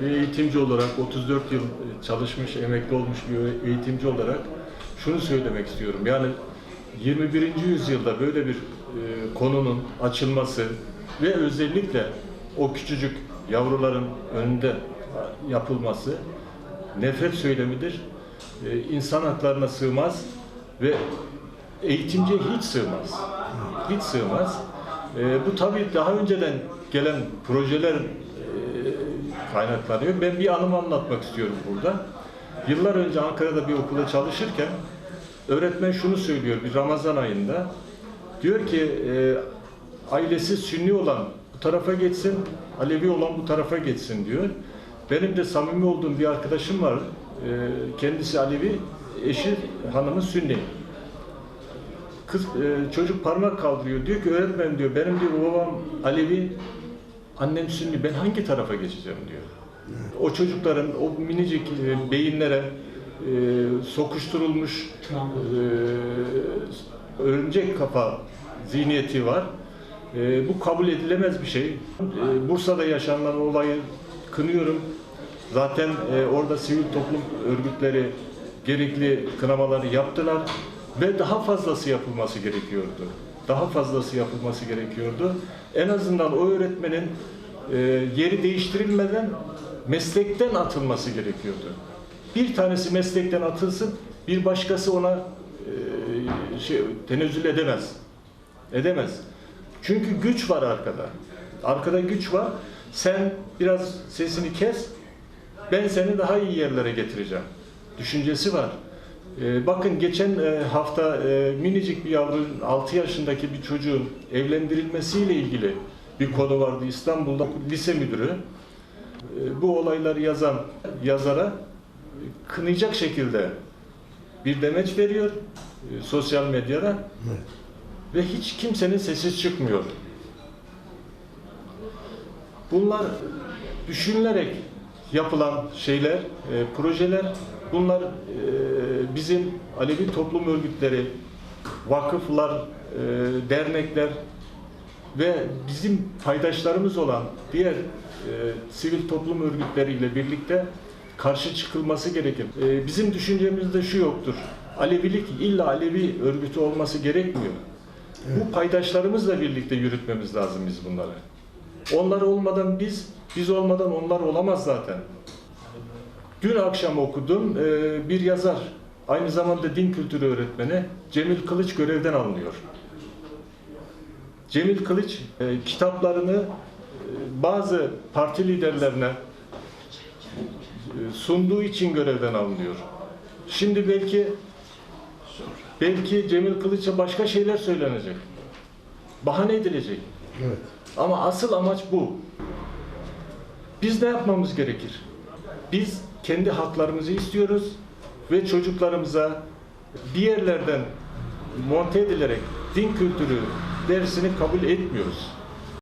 bir eğitimci olarak 34 yıl çalışmış, emekli olmuş bir eğitimci olarak şunu söylemek istiyorum. Yani 21. yüzyılda böyle bir e, konunun açılması ve özellikle o küçücük yavruların önünde yapılması nefret söylemidir. E, insan haklarına sığmaz ve eğitimciye hiç sığmaz. Hiç sığmaz. E, bu tabii daha önceden gelen projeler e, kaynaklanıyor. Ben bir anımı anlatmak istiyorum burada. Yıllar önce Ankara'da bir okulda çalışırken öğretmen şunu söylüyor bir Ramazan ayında. Diyor ki e, ailesi Sünni olan bu tarafa geçsin, Alevi olan bu tarafa geçsin diyor. Benim de samimi olduğum bir arkadaşım var. E, kendisi Alevi, eşi hanımı Sünni. Kız e, çocuk parmak kaldırıyor. Diyor ki öğretmen diyor benim diyor babam Alevi, annem Sünni. Ben hangi tarafa geçeceğim diyor. O çocukların o minicik e, beyinlere e, sokuşturulmuş e, örümcek kafa zihniyeti var. E, bu kabul edilemez bir şey. E, Bursa'da yaşanan olayı kınıyorum. Zaten e, orada sivil toplum örgütleri gerekli kınamaları yaptılar ve daha fazlası yapılması gerekiyordu. Daha fazlası yapılması gerekiyordu. En azından o öğretmenin e, yeri değiştirilmeden meslekten atılması gerekiyordu. Bir tanesi meslekten atılsın, bir başkası ona e, şey tenezzül edemez. Edemez. Çünkü güç var arkada. Arkada güç var. Sen biraz sesini kes, ben seni daha iyi yerlere getireceğim. Düşüncesi var. Ee, bakın geçen e, hafta e, minicik bir yavrunun 6 yaşındaki bir çocuğun evlendirilmesiyle ilgili bir konu vardı İstanbul'da lise müdürü. e, bu olayları yazan yazara e, kınayacak şekilde bir demeç veriyor sosyal medyada ve hiç kimsenin sesi çıkmıyor. Bunlar düşünülerek yapılan şeyler, e, projeler. Bunlar e, bizim Alevi toplum örgütleri, vakıflar, e, dernekler ve bizim paydaşlarımız olan diğer e, sivil toplum örgütleriyle birlikte karşı çıkılması gerekir. E, bizim düşüncemizde şu yoktur. Alevilik illa Alevi örgütü olması gerekmiyor. Bu paydaşlarımızla birlikte yürütmemiz lazım biz bunları. Onlar olmadan biz, biz olmadan onlar olamaz zaten. Dün akşam okudum e, bir yazar, aynı zamanda din kültürü öğretmeni Cemil Kılıç görevden alınıyor. Cemil Kılıç e, kitaplarını e, bazı parti liderlerine e, sunduğu için görevden alınıyor. Şimdi belki belki Cemil Kılıç'a başka şeyler söylenecek. Bahane edilecek. Evet. Ama asıl amaç bu. Biz ne yapmamız gerekir? Biz kendi haklarımızı istiyoruz ve çocuklarımıza bir yerlerden monte edilerek din kültürü dersini kabul etmiyoruz.